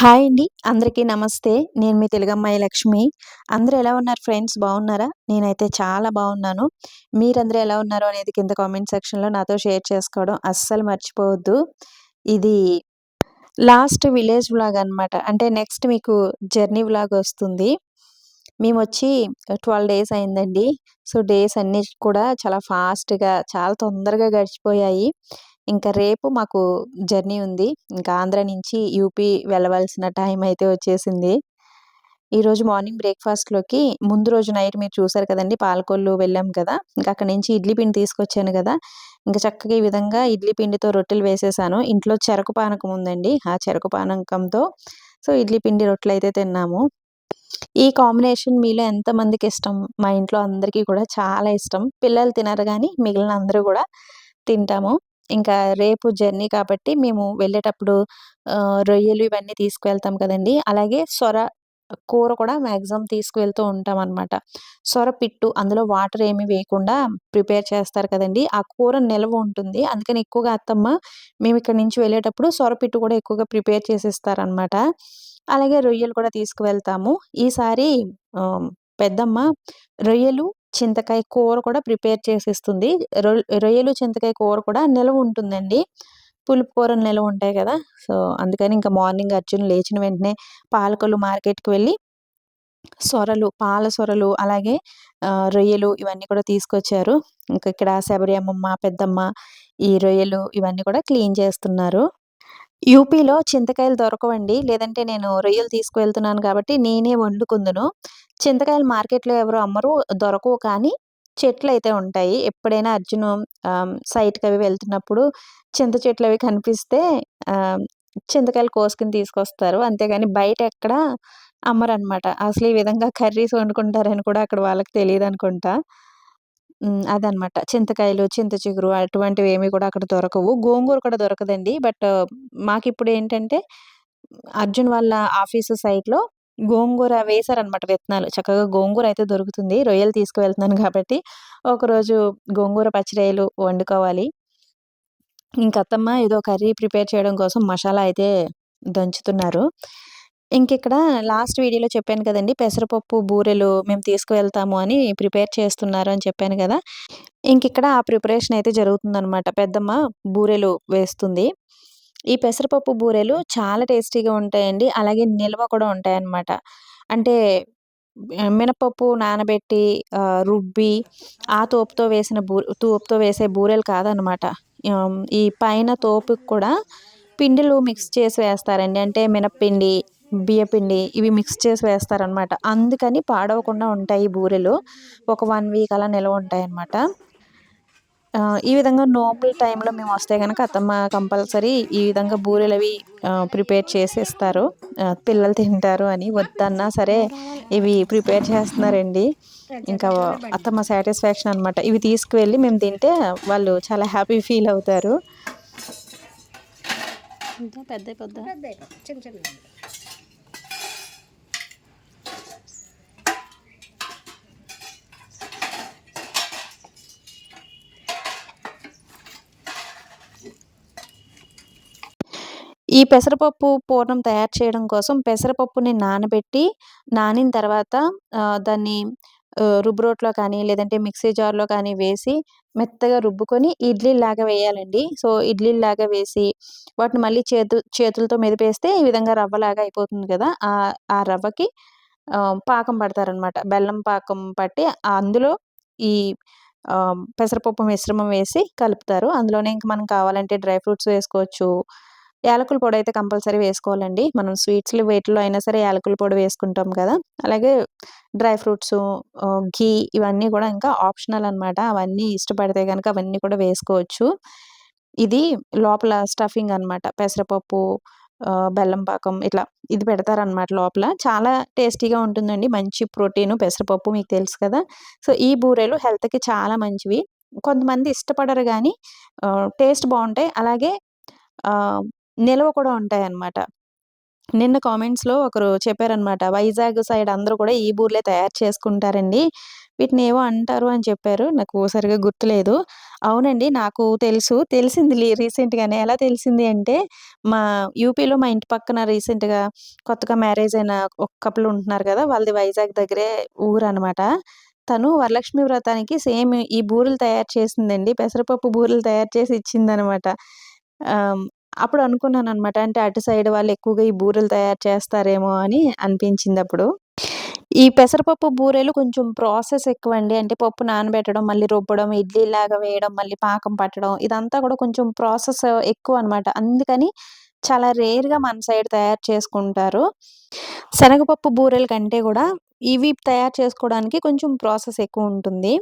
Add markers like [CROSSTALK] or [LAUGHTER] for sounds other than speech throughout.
Hi అండి. అందరికీ నమస్తే. నేను మీ తెలుగమ్మాయి లక్ష్మి. అందరూ ఎలా ఉన్నారు ఫ్రెండ్స్? బాగున్నారా? నేనైతే చాలా బాగున్నాను. మీరందరూ ఎలా ఉన్నారు అనేది కింద కామెంట్ సెక్షన్లో నాతో షేర్ చేసుకోవడం అస్సలు మర్చిపోవద్దు. ఇది లాస్ట్ విలేజ్ వ్లాగ్ అనమాట అంటే నెక్స్ట్ మీకు జర్నీ వ్లాగ్ వస్తుంది. మేము వచ్చి ట్వెల్వ్ డేస్ అయిందండి. సో డేస్ అన్నీ కూడా చాలా ఫాస్ట్గా చాలా తొందరగా గడిచిపోయాయి. ఇంకా రేపు మాకు జర్నీ ఉంది. ఇంకా ఆంధ్ర నుంచి యూపీ వెళ్ళవలసిన టైం అయితే వచ్చేసింది. ఈరోజు మార్నింగ్ బ్రేక్ఫాస్ట్లోకి ముందు రోజు నైట్ మీరు చూసారు కదండి పాలకొల్లు వెళ్ళాం కదా. ఇంకా అక్కడ నుంచి ఇడ్లీ పిండి తీసుకొచ్చాను కదా. ఇంకా చక్కగా ఈ విధంగా ఇడ్లీ పిండితో రొట్టెలు వేసేసాను. ఇంట్లో చెరకు పానకం ఉందండి ఆ చెరకు పానకంతో. సో ఇడ్లీ పిండి రొట్టెలు అయితే తిన్నాము. ఈ కాంబినేషన్ మీలో ఎంతమందికి ఇష్టం? మా ఇంట్లో అందరికీ కూడా చాలా ఇష్టం. పిల్లలు తినరు కానీ మిగిలిన అందరూ కూడా తింటాము. ఇంకా రేపు జర్నీ కాబట్టి మేము వెళ్ళేటప్పుడు రొయ్యలు ఇవన్నీ తీసుకువెళ్తాం కదండి. అలాగే సొర కూర కూడా మ్యాక్సిమం తీసుకువెళ్తూ ఉంటాం అనమాట సొర పిట్టు అందులో వాటర్ ఏమి వేయకుండా ప్రిపేర్ చేస్తారు కదండి. ఆ కూర నిల్వ ఉంటుంది. అందుకని ఎక్కువగా అత్తమ్మ మేము ఇక్కడ నుంచి వెళ్ళేటప్పుడు సొర పిట్టు కూడా ఎక్కువగా ప్రిపేర్ చేసేస్తారనమాట అలాగే రొయ్యలు కూడా తీసుకువెళ్తాము. ఈసారి పెద్దమ్మ రొయ్యలు చింతకాయ కూర కూడా ప్రిపేర్ చేసిస్తుంది. రొయ్యలు చింతకాయ కూర కూడా నిలవ ఉంటుందండి. పులుపు కూరలు నిలవ ఉంటాయి కదా. సో అందుకని ఇంకా మార్నింగ్ అర్జున్ లేచిన వెంటనే పాలకొల్లు మార్కెట్కి వెళ్ళి సొరలు పాల సొరలు అలాగే రొయ్యలు ఇవన్నీ కూడా తీసుకొచ్చారు. ఇంకా ఇక్కడ శబరి అమ్మమ్మ పెద్దమ్మ ఈ రొయ్యలు ఇవన్నీ కూడా క్లీన్ చేస్తున్నారు. యూపీలో చింతకాయలు దొరకవండి. లేదంటే నేను రొయ్యలు తీసుకువెళ్తున్నాను కాబట్టి నేనే వండుకుందును. చింతకాయలు మార్కెట్లో ఎవరు అమ్మరు దొరకవు కానీ చెట్లు అయితే ఉంటాయి. ఎప్పుడైనా అర్జును సైట్కి అవి వెళ్తున్నప్పుడు చింత చెట్లు అవి కనిపిస్తే చింతకాయలు కోసుకుని తీసుకొస్తారు. అంతేగాని బయట ఎక్కడ అమ్మరనమాట అసలు ఈ విధంగా కర్రీస్ వండుకుంటారని కూడా అక్కడ వాళ్ళకి తెలియదు అనుకుంటా అదనమాట. చింతకాయలు చింత చిగురు అటువంటివి ఏమి కూడా అక్కడ దొరకవు. గోంగూర కూడా దొరకదండి. బట్ మాకు ఇప్పుడు ఏంటంటే అర్జున్ వాళ్ళ ఆఫీసు సైట్లో గోంగూర వేశారనమాట విత్తనాలు. చక్కగా గోంగూర అయితే దొరుకుతుంది. రొయ్యలు తీసుకువెళ్తున్నాను కాబట్టి ఒకరోజు గోంగూర పచ్చిరొయ్యలు వండుకోవాలి. ఇంకత్తమ్మ ఏదో కర్రీ ప్రిపేర్ చేయడం కోసం మసాలా అయితే దంచుతున్నారు. ఇంకిక్కడ లాస్ట్ వీడియోలో చెప్పాను కదండి పెసరపప్పు బూరెలు మేము తీసుకువెళ్తాము అని ప్రిపేర్ చేస్తున్నారు అని చెప్పాను కదా. ఇంకిక్కడ ఆ ప్రిపరేషన్ అయితే జరుగుతుందనమాట పెద్దమ్మ బూరెలు వేస్తుంది. ఈ పెసరపప్పు బూరెలు చాలా టేస్టీగా ఉంటాయండి. అలాగే నిల్వ కూడా ఉంటాయన్నమాట. అంటే మినపప్పు నానబెట్టి రుబ్బి ఆ తోపుతో వేసిన బూ తోపుతో వేసే బూరెలు కాదనమాట ఈ పైన తోపుకి కూడా పిండిలు మిక్స్ చేసి వేస్తారండి. అంటే మినప్పిండి బియ్యపిండి ఇవి మిక్స్ చేసి వేస్తారనమాట అందుకని పాడవకుండా ఉంటాయి బూరెలు. ఒక వన్ వీక్ అలా నిల్వ ఉంటాయి అన్నమాట ఈ విధంగా నోముల టైంలో మేము వస్తే కనుక అత్తమ్మ కంపల్సరీ ఈ విధంగా బూరెలు అవి ప్రిపేర్ చేసేస్తారు. పిల్లలు తింటారు అని వద్దన్నా సరే ఇవి ప్రిపేర్ చేస్తున్నారండి. ఇంకా అత్తమ్మ సాటిస్ఫాక్షన్ అనమాట ఇవి తీసుకువెళ్ళి మేము తింటే వాళ్ళు చాలా హ్యాపీ ఫీల్ అవుతారు. పెద్ద పెద్ద చిన్న చిన్న ఈ పెసరపప్పు పూర్ణం తయారు చేయడం కోసం పెసరపప్పుని నానబెట్టి నానిన తర్వాత దాన్ని రుబ్బురోట్లో కానీ లేదంటే మిక్సీ జార్లో కానీ వేసి మెత్తగా రుబ్బుకొని ఇడ్లీలాగా వేయాలండి. సో ఇడ్లీలాగా వేసి వాటిని మళ్ళీ చేతు చేతులతో మెదిపేస్తే ఈ విధంగా రవ్వలాగా అయిపోతుంది కదా! ఆ ఆ రవ్వకి పాకం పడతారనమాట. బెల్లం పాకం పట్టి అందులో ఈ పెసరపప్పు మిశ్రమం వేసి కలుపుతారు. అందులోనే ఇంక మనం కావాలంటే డ్రై ఫ్రూట్స్ వేసుకోవచ్చు. యాలకుల పొడి అయితే కంపల్సరీ వేసుకోవాలండి. మనం స్వీట్స్లు వేటిలో అయినా సరే యాలకుల పొడి వేసుకుంటాం కదా. అలాగే డ్రై ఫ్రూట్స్ ఘీ ఇవన్నీ కూడా ఇంకా ఆప్షనల్ అనమాట అవన్నీ ఇష్టపడితే కనుక అవన్నీ కూడా వేసుకోవచ్చు. ఇది లోపల స్టఫింగ్ అనమాట పెసరపప్పు బెల్లం పాకం ఇట్లా ఇది పెడతారనమాట లోపల. చాలా టేస్టీగా ఉంటుందండి. మంచి ప్రోటీన్ పెసరపప్పు మీకు తెలుసు కదా. సో ఈ బూరెలు హెల్త్కి చాలా మంచివి. కొంతమంది ఇష్టపడరు కానీ టేస్ట్ బాగుంటాయి. అలాగే నిల్వ కూడా ఉంటాయన్నమాట నిన్న కామెంట్స్‌లో ఒకరు చెప్పారనమాట. వైజాగ్ సైడ్ అందరూ కూడా ఈ బూరెలే తయారు చేసుకుంటారండి. వీటిని ఏవో అంటారు అని చెప్పారు. నాకు సరిగ్గా గుర్తులేదు. అవునండి. నాకు తెలుసు. తెలిసింది రీసెంట్‌గానే. ఎలా తెలిసింది అంటే మా యూపీలో మా ఇంటి పక్కన రీసెంట్‌గా కొత్తగా మ్యారేజ్ అయిన ఒక కపుల్ ఉంటున్నారు కదా! వాళ్ళది వైజాగ్ దగ్గరే ఊరు అనమాట తను వరలక్ష్మి వ్రతానికి సేమ్ ఈ బూరెలు తయారు చేసిందండి. పెసరపప్పు బూరెలు తయారు చేసి ఇచ్చిందనమాట. అప్పుడు అనుకున్నాను అనమాట అంటే అటు సైడ్ వాళ్ళు ఎక్కువగా ఈ బూరెలు తయారు చేస్తారేమో అని అనిపించింది అప్పుడు ఈ పెసరపప్పు బూరెలు కొంచెం ప్రాసెస్ ఎక్కువ అండి అంటే పప్పు నానబెట్టడం, మళ్ళీ రుబ్బడం, ఇడ్లీ లాగా వేయడం, మళ్ళీ పాకం పట్టడం ఇదంతా కూడా కొంచెం ప్రాసెస్ ఎక్కువ అనమాట అందుకని చాలా రేర్‌గా మన సైడ్ తయారు చేసుకుంటారు. శనగపప్పు బూరెల కంటే కూడా ఇవి తయారు చేసుకోవడానికి కొంచెం ప్రాసెస్ ఎక్కువ ఉంటుంది.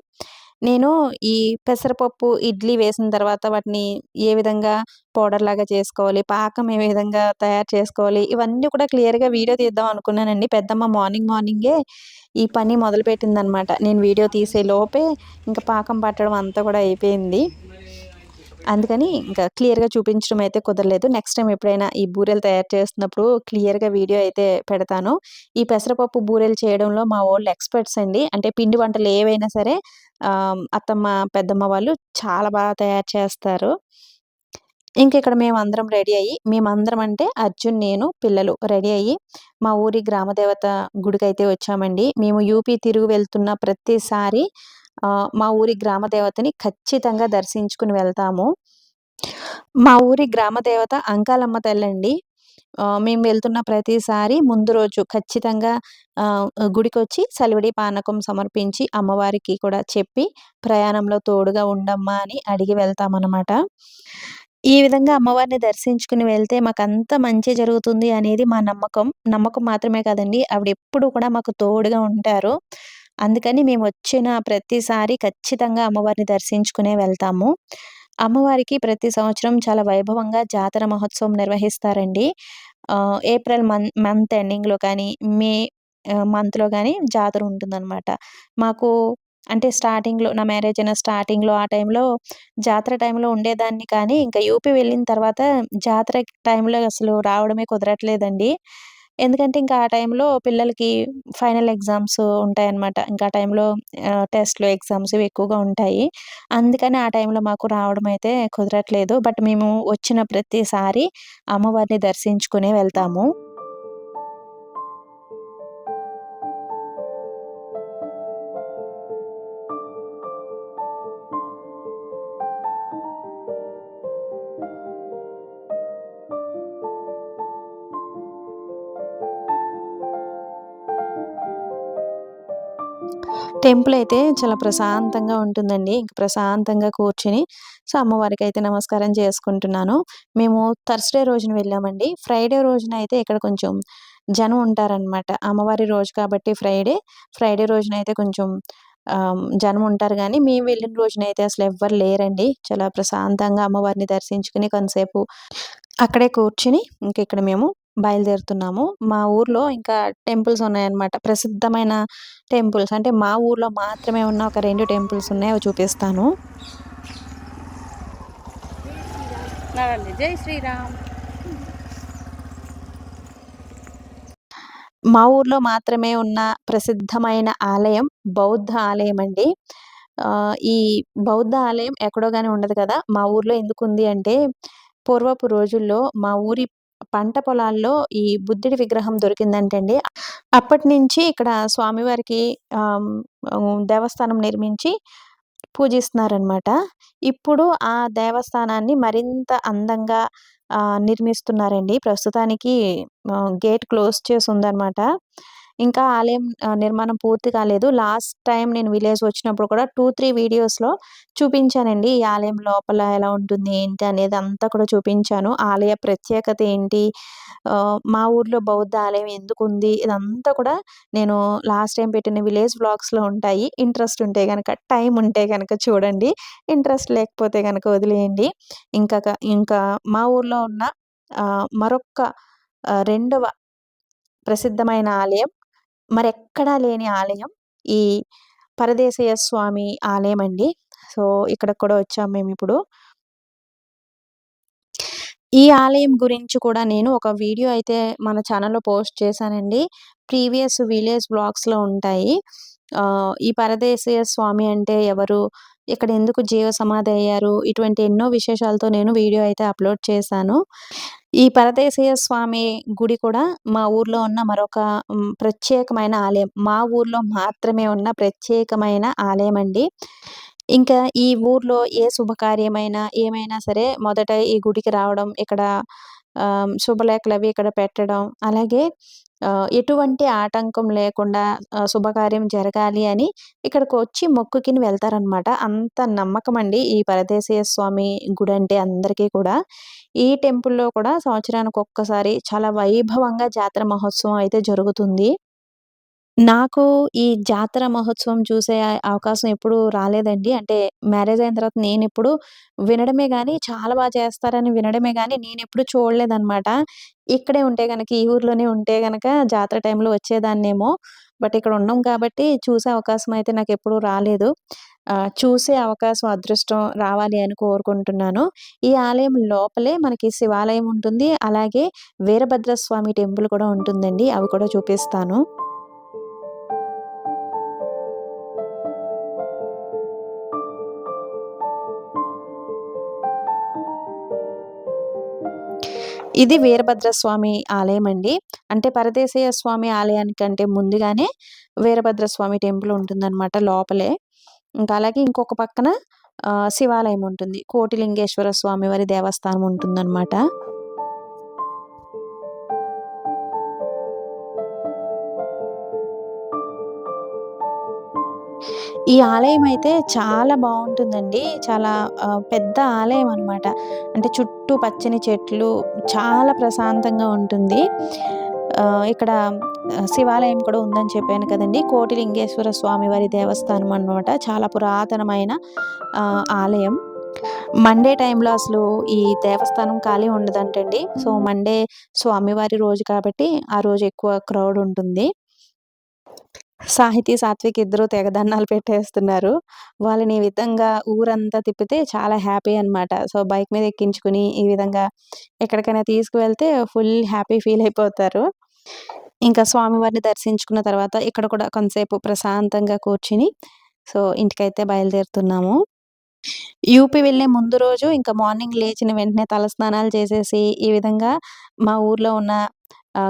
నేను ఈ పెసరపప్పు, ఇడ్లీ వేసిన తర్వాత వాటిని ఏ విధంగా పౌడర్‌లాగా చేసుకోవాలి, పాకం ఏ విధంగా తయారు చేసుకోవాలి, ఇవన్నీ కూడా క్లియర్‌గా వీడియో తీద్దాం అనుకున్నానండి. పెద్దమ్మ మార్నింగ్ మార్నింగే ఈ పని మొదలుపెట్టిందనమాట. నేను వీడియో తీసే లోపే ఇంకా పాకం పట్టడం అంతా కూడా అయిపోయింది. అందుకని ఇంకా క్లియర్‌గా చూపించడం అయితే కుదరలేదు. నెక్స్ట్ టైం ఎప్పుడైనా ఈ బూరెలు తయారు చేస్తున్నప్పుడు క్లియర్‌గా వీడియో అయితే పెడతాను. ఈ పెసరపప్పు బూరెలు చేయడంలో మా వాళ్ళు ఎక్స్‌పర్ట్స్ అండి. అంటే పిండి వంటలు ఏవైనా సరే అత్తమ్మ, పెద్దమ్మ వాళ్ళు చాలా బాగా తయారు చేస్తారు. ఇంక ఇక్కడ మేమందరం రెడీ అయ్యి మేమందరం అంటే అర్జున్, నేను, పిల్లలు రెడీ అయ్యి మా ఊరి గ్రామదేవత గుడికి అయితే వచ్చామండి. మేము యూపీ తిరుగు వెళ్తున్న ప్రతిసారి మా ఊరి గ్రామదేవతని ఖచ్చితంగా దర్శించుకుని వెళ్తాము. మా ఊరి గ్రామదేవత అంకాలమ్మ తల్లండి. మేము వెళ్తున్న ప్రతిసారి ముందు రోజు ఖచ్చితంగా గుడికి గుడికొచ్చి సలివిడి పానకం సమర్పించి అమ్మవారికి కూడా చెప్పి ప్రయాణంలో తోడుగా ఉండమ్మా అని అడిగి వెళ్తామన్నమాట ఈ విధంగా అమ్మవారిని దర్శించుకుని వెళ్తే మాకంత మంచి జరుగుతుంది అనేది మా నమ్మకం. నమ్మకం మాత్రమే కాదండి ఆవిడెప్పుడూ కూడా మాకు తోడుగా ఉంటారు. అందుకని మేము వచ్చిన ప్రతిసారి ఖచ్చితంగా అమ్మవారిని దర్శించుకునే వెళ్తాము. అమ్మవారికి ప్రతి సంవత్సరం చాలా వైభవంగా జాతర మహోత్సవం నిర్వహిస్తారండి. ఏప్రిల్ మన్ మంత్ ఎండింగ్‌లో కానీ, మే మంత్‌లో కానీ జాతర ఉంటుందన్నమాట మాకు అంటే స్టార్టింగ్‌లో నా మ్యారేజ్ అయిన స్టార్టింగ్‌లో ఆ టైంలో జాతర టైంలో ఉండేదాన్ని కానీ, ఇంకా యూపీ వెళ్ళిన తర్వాత జాతర టైంలో అసలు రావడమే కుదరట్లేదండి. ఎందుకంటే ఇంకా ఆ టైంలో పిల్లలకి ఫైనల్ ఎగ్జామ్స్ ఉంటాయన్నమాట. ఇంకా ఆ టైంలో టెస్ట్‌లు, ఎగ్జామ్స్ ఇవి ఎక్కువగా ఉంటాయి. అందుకని ఆ టైంలో మాకు రావడం అయితే కుదరట్లేదు. బట్ మేము వచ్చిన ప్రతిసారి అమ్మవారిని దర్శించుకునే వెళ్తాము. టెంపుల్ అయితే చాలా ప్రశాంతంగా ఉంటుందండి. ఇంక ప్రశాంతంగా కూర్చుని సో, అమ్మవారికైతే నమస్కారం చేసుకుంటున్నాను. మేము థర్స్‌డే రోజున వెళ్ళామండి. ఫ్రైడే రోజున అయితే ఇక్కడ కొంచెం జనం ఉంటారనమాట. అమ్మవారి రోజు కాబట్టి ఫ్రైడే, ఫ్రైడే రోజునైతే కొంచెం జనం ఉంటారు కానీ మేము వెళ్ళిన రోజునైతే అసలు ఎవ్వరు లేరండి. చాలా ప్రశాంతంగా అమ్మవారిని దర్శించుకుని కొంతసేపు అక్కడే కూర్చుని ఇంక ఇక్కడ మేము బయలుదేరుతున్నాము. మా ఊర్లో ఇంకా టెంపుల్స్ ఉన్నాయన్నమాట. ప్రసిద్ధమైన టెంపుల్స్ అంటే మా ఊర్లో మాత్రమే ఉన్న ఒక 2 టెంపుల్స్ ఉన్నాయి. అవి చూపిస్తాను. జై శ్రీరామ్ మా ఊర్లో మాత్రమే ఉన్న ప్రసిద్ధమైన ఆలయం బౌద్ధ ఆలయం అండి. ఈ బౌద్ధ ఆలయం ఎక్కడో గాని ఉండదు కదా! మా ఊర్లో ఎందుకుంది అంటే, పూర్వపు రోజుల్లో మా ఊరి పంట పొలాల్లో ఈ బుద్ధుడి విగ్రహం దొరికిందంటండి. అప్పటినుంచి ఇక్కడ స్వామివారికి దేవస్థానం నిర్మించి పూజిస్తున్నారనమాట. ఇప్పుడు ఆ దేవస్థానాన్ని మరింత అందంగా నిర్మిస్తున్నారండి. ప్రస్తుతానికి గేట్ క్లోజ్ చేసి ఉందన్నమాట ఇంకా ఆలయం నిర్మాణం పూర్తి కాలేదు. లాస్ట్ టైం నేను విలేజ్ వచ్చినప్పుడు కూడా 2, 3 వీడియోస్‌లో చూపించానండి. ఈ ఆలయం లోపల ఎలా ఉంటుంది, ఏంటి అనేది అంతా కూడా చూపించాను. ఆలయ ప్రత్యేకత ఏంటి, మా ఊర్లో బౌద్ధ ఆలయం ఎందుకుంది, ఇదంతా కూడా నేను లాస్ట్ టైం పెట్టిన విలేజ్ బ్లాగ్స్లో ఉంటాయి. ఇంట్రెస్ట్ ఉంటే కనుక టైం ఉంటే కనుక చూడండి. ఇంట్రెస్ట్ లేకపోతే కనుక వదిలేయండి. ఇంకా ఇంకా మా ఊర్లో ఉన్న మరొక్క రెండవ ప్రసిద్ధమైన ఆలయం మరెక్కడా లేని ఆలయం ఈ పరదేశయ్య స్వామి ఆలయం అండి. సో, ఇక్కడ కూడా వచ్చాము మేము ఇప్పుడు ఈ ఆలయం గురించి కూడా నేను ఒక వీడియో అయితే మన ఛానల్‌లో పోస్ట్ చేశానండి. ప్రీవియస్ విలేజ్ బ్లాగ్స్లో ఉంటాయి. ఈ పరదేశీయ స్వామి అంటే ఎవరు? ఇక్కడ ఎందుకు జీవ సమాధి అయ్యారు? ఇటువంటి ఎన్నో విశేషాలతో నేను వీడియో అయితే అప్‌లోడ్ చేశాను. ఈ పరదేశీయ స్వామి గుడి కూడా మా ఊర్లో ఉన్న మరొక ప్రత్యేకమైన ఆలయం. మా ఊర్లో మాత్రమే ఉన్న ప్రత్యేకమైన ఆలయం అండి. ఇంకా ఈ ఊర్లో ఏ శుభకార్యమైనా, ఏమైనా సరే మొదట ఈ గుడికి రావడం, ఇక్కడ శుభలేఖలు అవి ఇక్కడ పెట్టడం, అలాగే ఎటువంటి ఆటంకం లేకుండా శుభకార్యం జరగాలి అని ఇక్కడికి వచ్చి మొక్కుకిని వెళ్తారనమాట. అంత నమ్మకం అండి ఈ పరదేశీయ స్వామి గుడి అంటే అందరికీ కూడా. ఈ టెంపుల్‌లో కూడా సంవత్సరానికి ఒక్కసారి చాలా వైభవంగా జాతర మహోత్సవం అయితే జరుగుతుంది. నాకు ఈ జాతర మహోత్సవం చూసే అవకాశం ఎప్పుడూ రాలేదండి. అంటే మ్యారేజ్ అయిన తర్వాత నేనెప్పుడు వినడమే గానీ, చాలా బా చేస్తారని వినడమే గానీ, నేనెప్పుడు చూడలేదనమాట. ఇక్కడే ఉంటే గనక, ఈ ఊర్లోనే ఉంటే గనక జాతర టైంలో వచ్చేదాన్నేమో. బట్ ఇక్కడ ఉన్నాం కాబట్టి చూసే అవకాశం అయితే నాకెప్పుడూ రాలేదు. ఆహ్, చూసే అవకాశం, అదృష్టం రావాలి అని కోరుకుంటున్నాను. ఈ ఆలయం లోపలే మనకి శివాలయం ఉంటుంది. అలాగే వీరభద్రస్వామి టెంపుల్ కూడా ఉంటుందండి. అవి కూడా చూపిస్తాను. ఇది వీరభద్రస్వామి ఆలయం అండి. అంటే పరదేశీయ స్వామి ఆలయానికంటే ముందుగానే వీరభద్రస్వామి టెంపుల్ ఉంటుందన్నమాట లోపలే. ఇంకా అలాగే ఇంకొక పక్కన శివాలయం ఉంటుంది. కోటిలింగేశ్వర స్వామి వారి దేవస్థానం ఉంటుందన్నమాట ఈ ఆలయం అయితే చాలా బాగుంటుందండి చాలా పెద్ద ఆలయం అనమాట. అంటే చుట్టూ పచ్చని చెట్లు, చాలా ప్రశాంతంగా ఉంటుంది. ఇక్కడ శివాలయం కూడా ఉందని చెప్పాను కదండి కోటిలింగేశ్వర స్వామివారి దేవస్థానం అనమాట. చాలా పురాతనమైన ఆలయం. మండే టైంలో అసలు ఈ దేవస్థానం ఖాళీ ఉండదంటండి. సో, మండే స్వామివారి రోజు కాబట్టి, ఆ రోజు ఎక్కువ క్రౌడ్ ఉంటుంది. సాహితీ, సాత్విక్ ఇద్దరు తెగ దండాలు పెట్టేస్తున్నారు. వాళ్ళని ఈ విధంగా ఊరంతా తిప్పితే చాలా హ్యాపీ అనమాట. సో, బైక్ మీద ఎక్కించుకొని ఈ విధంగా ఎక్కడికైనా తీసుకువెళ్తే ఫుల్ హ్యాపీ ఫీల్ అయిపోతారు. ఇంకా స్వామివారిని దర్శించుకున్న తర్వాత ఇక్కడ కూడా కొంతసేపు ప్రశాంతంగా కూర్చుని సో, ఇంటికైతే బయలుదేరుతున్నాము. యూపీ వెళ్ళే ముందు రోజు ఇంకా మార్నింగ్ లేచిన వెంటనే తలస్నానాలు చేసేసి, ఈ విధంగా మా ఊర్లో ఉన్న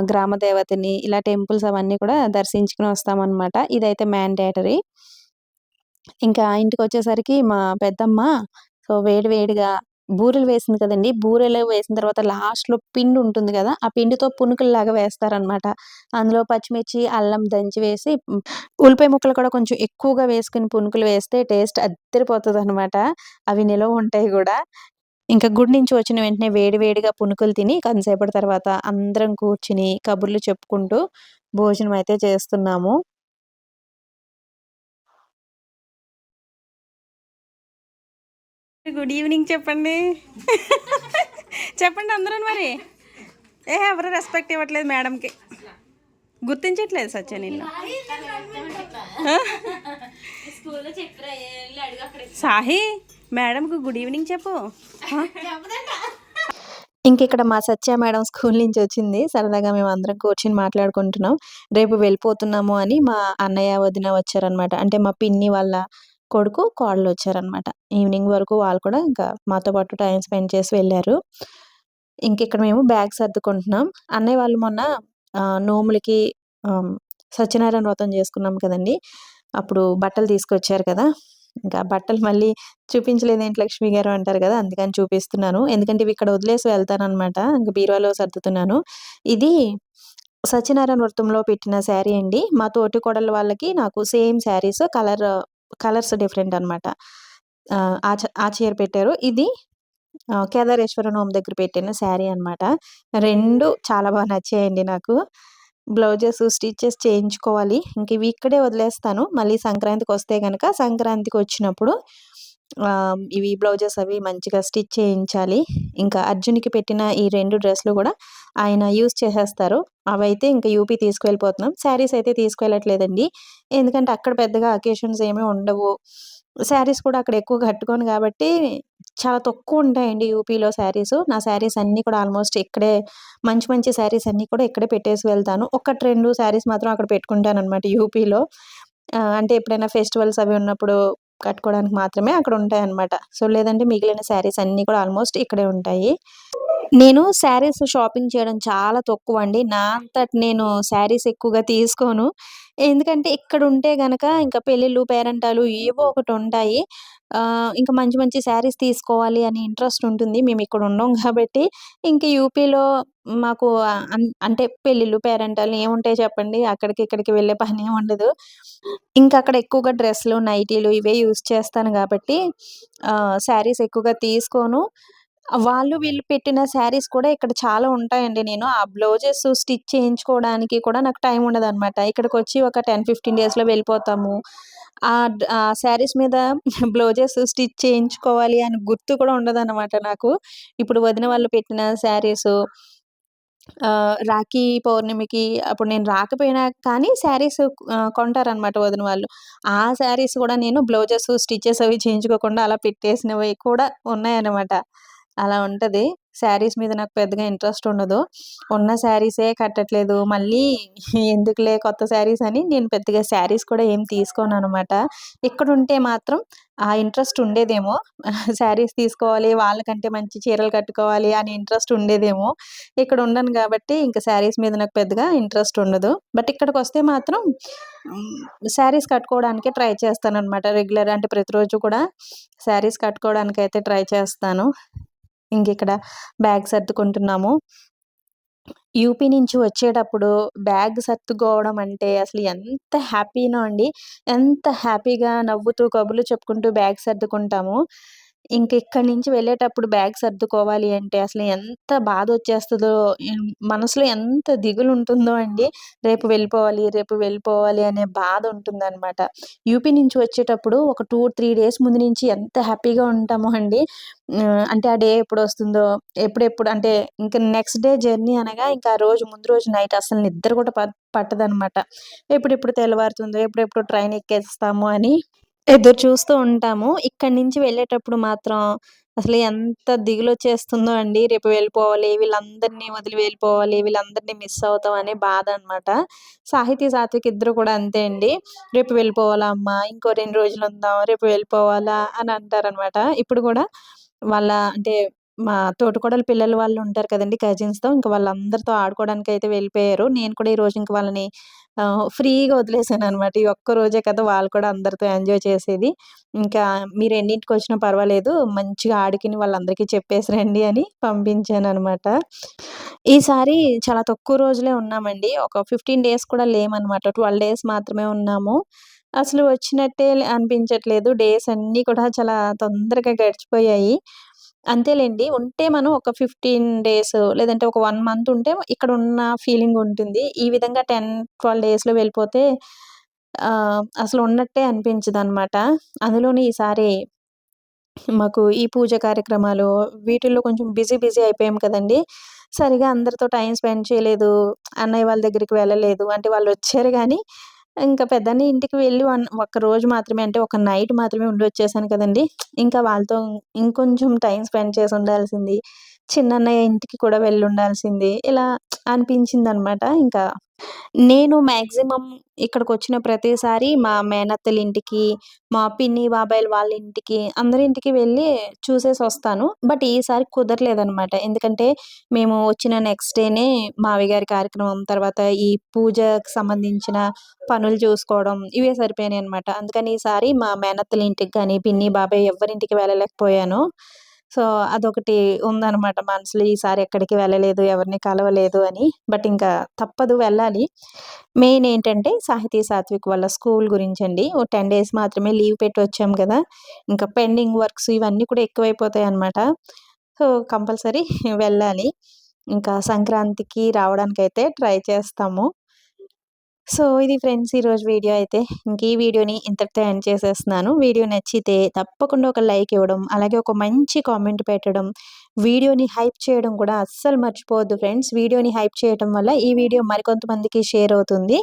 గ్రామ దేవతని ఇలా టెంపుల్స్ అవన్నీ కూడా దర్శించుకొని వస్తామన్నమాట ఇదైతే మ్యాండేటరీ. ఇంకా ఇంటికి వచ్చేసరికి మా పెద్దమ్మ సో, వేడి వేడిగా బూరెలు వేసింది కదండి బూరెలు వేసిన తర్వాత లాస్ట్‌లో పిండి ఉంటుంది కదా ఆ పిండితో పునుకుల్లాగా వేస్తారనమాట. అందులో పచ్చిమిర్చి, అల్లం దంచి వేసి ఉల్లిపాయ ముక్కలు కూడా కొంచెం ఎక్కువగా వేసుకుని పునుకులు వేస్తే టేస్ట్ అద్దిరిపోతదనమాట. అవి నిలవ ఉంటాయి కూడా ఇంకా గుడి నుంచి వచ్చిన వెంటనే వేడి వేడిగా పునుకులు తిని కొంతసేపటి తర్వాత అందరం కూర్చుని కబుర్లు చెప్పుకుంటూ భోజనం అయితే చేస్తున్నాము. గుడ్ ఈవినింగ్ చెప్పండి. చెప్పండి అందరూను మరి. ఏ ఎవరు రెస్పెక్ట్ ఇవ్వట్లేదు మేడంకి. గుర్తించట్లేదు సత్య నిన్ను. సాహి మేడంకు గుడ్ ఈవినింగ్ చెప్పు. [LAUGHS] ఆ? ఇంకిక్కడ మా సత్య మేడం స్కూల్ నుంచి వచ్చింది. సరదాగా మేమందరం కూర్చొని మాట్లాడుకుంటున్నాం. రేపు వెళ్ళిపోతున్నాము అని మా అన్నయ్య, వదిన వచ్చారనమాట. అంటే మా పిన్ని వాళ్ళ కొడుకు, కోడలొచ్చారనమాట. ఈవినింగ్ వరకు వాళ్ళు కూడా ఇంకా మాతో పాటు టైమ్ స్పెండ్ చేసి వెళ్ళారు. ఇంకిక్కడ మేము బ్యాగ్ సర్దుకుంటున్నాం. అన్నయ్య వాళ్ళు మొన్న నోములకి సత్యనారాయణ వ్రతం చేసుకున్నాం కదండీ! అప్పుడు బట్టలు తీసుకొచ్చారు కదా! ఇంకా బట్టలు మళ్ళీ చూపించలేదు ఏంటి లక్ష్మి గారు అంటారు కదా! అందుకని చూపిస్తున్నాను. ఎందుకంటే ఇవి ఇక్కడ వదిలేసి వెళ్తానమాట ఇంకా బీరువాలో సర్దుతున్నాను. ఇది సత్యనారాయణ వృత్తంలో పెట్టిన శారీ అండి. మా తోటి కోడల వాళ్ళకి నాకు same saris colour colours different అనమాట. ఆ చీర పెట్టారు. ఇది కేదారేశ్వర నోము దగ్గర పెట్టిన శారీ అనమాట. రెండు చాలా బాగా నచ్చాయండి నాకు. బ్లౌజెస్ స్టిచెస్ చేయించుకోవాలి. ఇంక ఇవి ఇక్కడే వదిలేస్తాను. మళ్ళీ సంక్రాంతికి వస్తే కనుక సంక్రాంతికి వచ్చినప్పుడు ఇవి బ్లౌజెస్ అవి మంచిగా స్టిచ్ చేయించాలి. ఇంకా అర్జున్‌కి పెట్టిన ఈ రెండు డ్రెస్‌లు కూడా ఆయన యూస్ చేసేస్తారు. అవైతే ఇంకా యూపీ తీసుకెళ్ళిపోతున్నాం. శారీస్ అయితే తీసుకెళ్ళట్లేదండి. ఎందుకంటే అక్కడ పెద్దగా అకేషన్స్ ఏమి ఉండవు. శారీస్ కూడా అక్కడ ఎక్కువ కట్టుకోను కాబట్టి చాలా తక్కువ ఉంటాయండి యూపీలో శారీస్ నా శారీస్ అన్నీ కూడా ఆల్మోస్ట్ ఇక్కడే మంచి మంచి శారీస్ అన్నీ కూడా ఇక్కడే పెట్టేసి వెళ్తాను. 1, 2 శారీస్ మాత్రం అక్కడ పెట్టుకుంటాననమాట యూపీలో. అంటే ఎప్పుడైనా ఫెస్టివల్స్ అవి ఉన్నప్పుడు కట్టుకోవడానికి మాత్రమే అక్కడ ఉంటాయన్నమాట. సో, లేదంటే మిగిలిన శారీస్ అన్నీ కూడా ఆల్మోస్ట్ ఇక్కడే ఉంటాయి. నేను శారీస్ షాపింగ్ చేయడం చాలా తక్కువ అండి నా అంతటి నేను శారీస్ ఎక్కువగా తీసుకోను. ఎందుకంటే ఇక్కడ ఉంటే గనక ఇంకా పెళ్ళిళ్ళు, పేరంటాలు ఏవో ఒకటి ఉంటాయి ఇంకా మంచి మంచి శారీస్ తీసుకోవాలి అని ఇంట్రెస్ట్ ఉంటుంది. మేము ఇక్కడ ఉండం కాబట్టి ఇంక యూపీలో మాకు అంటే పెళ్ళిళ్ళు, పేరెంటాలు ఏముంటాయి చెప్పండి? అక్కడికి ఇక్కడికి వెళ్ళే పని ఉండదు. ఇంకా అక్కడ ఎక్కువగా డ్రెస్సులు నైటీలు ఇవే యూస్ చేస్తాను కాబట్టి శారీస్ ఎక్కువగా తీసుకోను. వాళ్ళు వీళ్ళు పెట్టిన శారీస్ కూడా ఇక్కడ చాలా ఉంటాయండి. నేను ఆ బ్లౌజెస్ స్టిచ్ చేయించుకోవడానికి కూడా నాకు టైం ఉండదన్నమాట ఇక్కడికి వచ్చి ఒక 10, 15 డేస్‌లో వెళ్ళిపోతాము. ఆ శారీస్ మీద [LAUGHS] బ్లౌజెస్ స్టిచ్ చేయించుకోవాలి అని గుర్తు కూడా ఉండదన్నమాట నాకు. ఇప్పుడు వదిన వాళ్ళు పెట్టిన శారీస్ రాఖీ పౌర్ణమికి అప్పుడు నేను రాకపోయినా కానీ శారీస్ కొంటారనమాట వదిన వాళ్ళు. ఆ శారీస్ కూడా నేను బ్లౌజెస్ స్టిచ్చెస్ అవి చేయించుకోకుండా అలా పెట్టేసినవి కూడా ఉన్నాయన్నమాట. అలా ఉంటుంది శారీస్ మీద నాకు పెద్దగా ఇంట్రెస్ట్ ఉండదు. ఉన్న శారీసే కట్టట్లేదు. మళ్ళీ ఎందుకులే కొత్త శారీస్ అని నేను పెద్దగా శారీస్ కూడా ఏం తీసుకోను అనమాట ఇక్కడ ఉంటే మాత్రం ఆ ఇంట్రెస్ట్ ఉండేదేమో. శారీస్ తీసుకోవాలి, వాళ్ళకంటే మంచి చీరలు కట్టుకోవాలి అని ఇంట్రెస్ట్ ఉండేదేమో. ఇక్కడ ఉండను కాబట్టి ఇంక శారీస్ మీద నాకు పెద్దగా ఇంట్రెస్ట్ ఉండదు. బట్ ఇక్కడికి వస్తే మాత్రం శారీస్ కట్టుకోవడానికే ట్రై చేస్తాను అనమాట రెగ్యులర్ అంటే ప్రతిరోజు కూడా శారీస్ కట్టుకోవడానికి అయితే ట్రై చేస్తాను. ఇంకిక్కడ బ్యాగ్ సర్దుకుంటున్నాము. యూపీ నుంచి వచ్చేటప్పుడు బ్యాగ్ సర్దుకోవడం అంటే అసలు ఎంత హ్యాపీనో అండి. ఎంత హ్యాపీగా నవ్వుతూ కబుర్లు చెప్పుకుంటూ బ్యాగ్ సర్దుకుంటాము. ఇంక ఇక్కడి నుంచి వెళ్ళేటప్పుడు బ్యాగ్ సర్దుకోవాలి అంటే అసలు ఎంత బాధ వచ్చేస్తుందో మనసులో ఎంత దిగులు ఉంటుందో అండి. రేపు వెళ్ళిపోవాలి, రేపు వెళ్ళిపోవాలి అనే బాధ ఉంటుందనమాట. యూపీ నుంచి వచ్చేటప్పుడు ఒక 2, 3 డేస్ ముందు నుంచి ఎంత హ్యాపీగా ఉంటామో అండి. అంటే ఆ డే ఎప్పుడు వస్తుందో ఎప్పుడెప్పుడు అంటే ఇంకా నెక్స్ట్ డే జర్నీ అనగా ఇంకా ఆ రోజు ముందు రోజు నైట్ అసలు నిద్ర కూడా ప పట్టదనమాట. ఎప్పుడెప్పుడు తెల్లవారుతుందో, ఎప్పుడెప్పుడు ట్రైన్ ఎక్కేస్తాము అని ఎదురు చూస్తూ ఉంటాము. ఇక్కడి నుంచి వెళ్ళేటప్పుడు మాత్రం అసలు ఎంత దిగులొచ్చేస్తుందో అండి. రేపు వెళ్ళిపోవాలి, వీళ్ళందరినీ వదిలి వెళ్ళిపోవాలి, వీళ్ళందరిని మిస్ అవుతాం అనే బాధ అనమాట. సాహితీ, సాత్విక్ ఇద్దరు కూడా అంతే అండి. రేపు వెళ్ళిపోవాలా అమ్మ, ఇంకో రెండు రోజులు ఉందాం రేపు వెళ్ళిపోవాలా అని అంటారనమాట. ఇప్పుడు కూడా వాళ్ళ అంటే మా తోటకూడలు పిల్లలు వాళ్ళు ఉంటారు కదండి కజిన్స్‌తో. ఇంకా వాళ్ళందరితో ఆడుకోవడానికి అయితే వెళ్ళిపోయారు. నేను కూడా ఈరోజు ఇంక వాళ్ళని ఫ్రీగా వదిలేసాను అనమాట ఈ ఒక్క రోజే కదా! వాళ్ళు కూడా అందరితో ఎంజాయ్ చేసేది. ఇంకా మీరు ఎన్నింటికి వచ్చినా పర్వాలేదు. మంచిగా ఆడుకుని వాళ్ళందరికీ చెప్పేసి రండి అని పంపించాను అనమాట ఈసారి చాలా తక్కువ రోజులే ఉన్నామండి. ఒక 15 డేస్ కూడా లేమనమాట. 12 డేస్ మాత్రమే ఉన్నాము. అసలు వచ్చినట్టే అనిపించట్లేదు. డేస్ అన్నీ కూడా చాలా తొందరగా గడిచిపోయాయి. అంతేలేండి ఉంటే మనం ఒక 15 డేస్ లేదంటే ఒక వన్ మంత్ ఉంటే ఇక్కడ ఉన్న ఫీలింగ్ ఉంటుంది. ఈ విధంగా 10, 12 డేస్‌లో వెళ్ళిపోతే అసలు ఉన్నట్టే అనిపించదనమాట. అందులోని ఈసారి మాకు ఈ పూజ కార్యక్రమాలు వీటిల్లో కొంచెం బిజీ బిజీ అయిపోయాం కదండీ! సరిగా అందరితో టైం స్పెండ్ చేయలేదు. అన్నయ్య వాళ్ళ దగ్గరికి వెళ్ళలేదు. అంటే వాళ్ళు వచ్చారు కానీ ఇంకా పెద్దన్న ఇంటికి వెళ్ళి వన్ ఒక్కరోజు మాత్రమే అంటే ఒక నైట్ మాత్రమే ఉండి వచ్చేసాను కదండీ! ఇంకా వాళ్ళతో ఇంకొంచెం టైం స్పెండ్ చేసి ఉండాల్సింది. చిన్నన్నయ్య ఇంటికి కూడా వెళ్ళి ఉండాల్సింది ఇలా అనిపించింది అనమాట ఇంకా నేను మాక్సిమం ఇక్కడికొచ్చిన ప్రతిసారి మా మేనత్తలింటికి, మా పిన్ని, బాబాయిలు వాళ్ళ ఇంటికి, అందరి ఇంటికి వెళ్ళి చూసేసొస్తాను. బట్ ఈసారి కుదరలేదనమాట. ఎందుకంటే మేము వచ్చిన నెక్స్ట్ డేనే మావయ్య గారి కార్యక్రమం, తర్వాత ఈ పూజకి సంబంధించిన పనులు చూసుకోవడం ఇవే సరిపోయినాయనమాట. అందుకని ఈసారి మా మేనత్తల ఇంటికి గాని, పిన్ని, బాబాయ్ ఎవ్వరింటికి వెళ్ళలేకపోయాను. సో, అదొకటి ఉందన్నమాట మనసులో. ఈసారి ఎక్కడికి వెళ్ళలేదు, ఎవరిని కలవలేదు అని. బట్ ఇంకా తప్పదు వెళ్ళాలి. మెయిన్ ఏంటంటే సాహితీ, సాత్విక్ వాళ్ళ స్కూల్ గురించి అండి ఓ 10 డేస్ మాత్రమే లీవ్ పెట్టి వచ్చాం కదా ఇంకా పెండింగ్ వర్క్స్ ఇవన్నీ కూడా ఎక్కువైపోతాయి అనమాట సో, కంపల్సరీ వెళ్ళాలి. ఇంకా సంక్రాంతికి రావడానికైతే ట్రై చేస్తాము. సో ఇది ఫ్రెండ్స్ ఈరోజు వీడియో అయితే. ఇంక ఈ వీడియోని ఇంతటితో ఎండ్ చేసేస్తున్నాను. వీడియో నచ్చితే తప్పకుండా ఒక లైక్ ఇవ్వడం అలాగే ఒక మంచి కామెంట్ పెట్టడం వీడియోని హైప్ చేయడం కూడా అస్సలు మర్చిపోవద్దు ఫ్రెండ్స్. వీడియోని హైప్ చేయడం వల్ల ఈ వీడియో మరికొంతమందికి షేర్ అవుతుంది.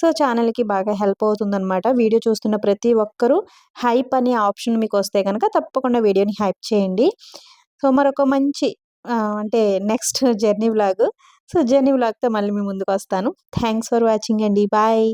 సో ఛానల్కి బాగా హెల్ప్ అవుతుందనమాట వీడియో చూస్తున్న ప్రతి ఒక్కరూ హైప్ అనే ఆప్షన్ మీకు వస్తే కనుక తప్పకుండా వీడియోని హైప్ చేయండి. సో మరొక మంచి అంటే next journey vlog so journey వ్లాగ్తో మళ్ళీ మీ ముందుకు వస్తాను. థ్యాంక్స్ ఫర్ వాచింగ్ అండి. బాయ్.